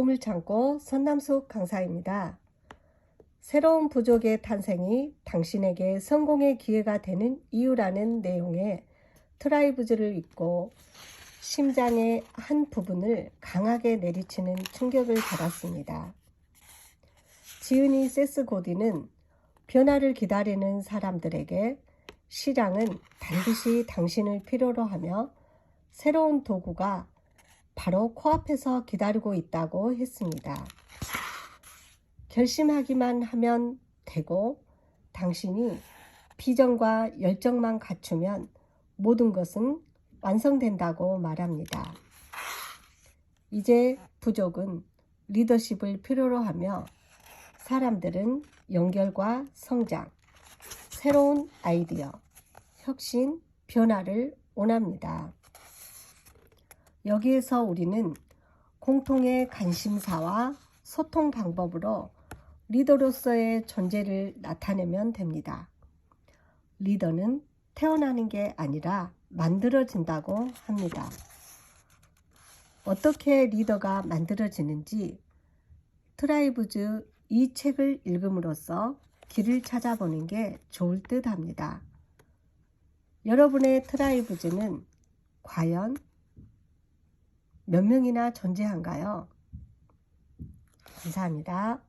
보물창고 선남숙 강사입니다. 새로운 부족의 탄생이 당신에게 성공의 기회가 되는 이유라는 내용의 트라이브즈를 읽고 심장의 한 부분을 강하게 내리치는 충격을 받았습니다. 지은이 세스 고디는 변화를 기다리는 사람들에게 시장은 반드시 당신을 필요로 하며 새로운 도구가 바로 코앞에서 기다리고 있다고 했습니다. 결심하기만 하면 되고 당신이 비전과 열정만 갖추면 모든 것은 완성된다고 말합니다. 이제 부족은 리더십을 필요로 하며 사람들은 연결과 성장, 새로운 아이디어, 혁신, 변화를 원합니다. 여기에서 우리는 공통의 관심사와 소통 방법으로 리더로서의 존재를 나타내면 됩니다. 리더는 태어나는 게 아니라 만들어진다고 합니다. 어떻게 리더가 만들어지는지 트라이브즈 이 책을 읽음으로써 길을 찾아보는 게 좋을 듯 합니다. 여러분의 트라이브즈는 과연 몇 명이나 존재한가요? 감사합니다.